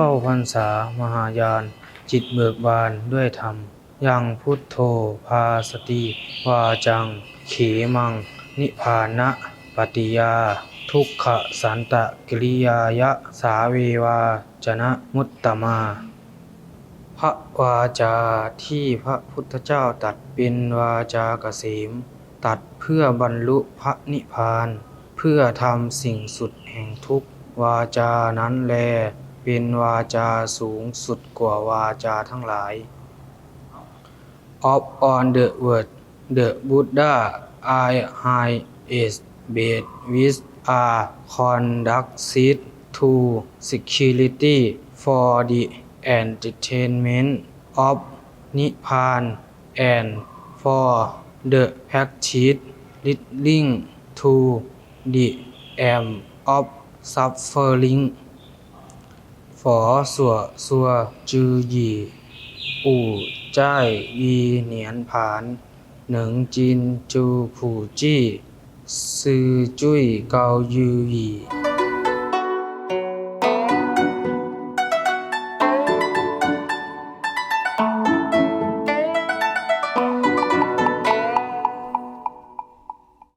ข้าพรรษามหายาน จิตเบิกบานด้วยธรรม ยังพุทโธภาสติวาจัง เขมัง นิพานะปฏิยา ทุกขสันตกิริยายะ สาเววาจนะมุตตมาพระวาจาที่พระพุทธเจ้าตัดเป็นวาจาเกษม ตัดเพื่อบรรลุพระนิพพาน เพื่อทำสิ่งสุดแห่งทุกวาจานั้นแล เป็นวาจาสูงสุดกว่าวาจาทั้งหลาย of on the word the Buddha I high is bed with a conducive to security for the entertainment of Nibbana and for the practice leading to the end of suffering 佛所说之义勿在于年盘，能尽诸普济，是最高于矣。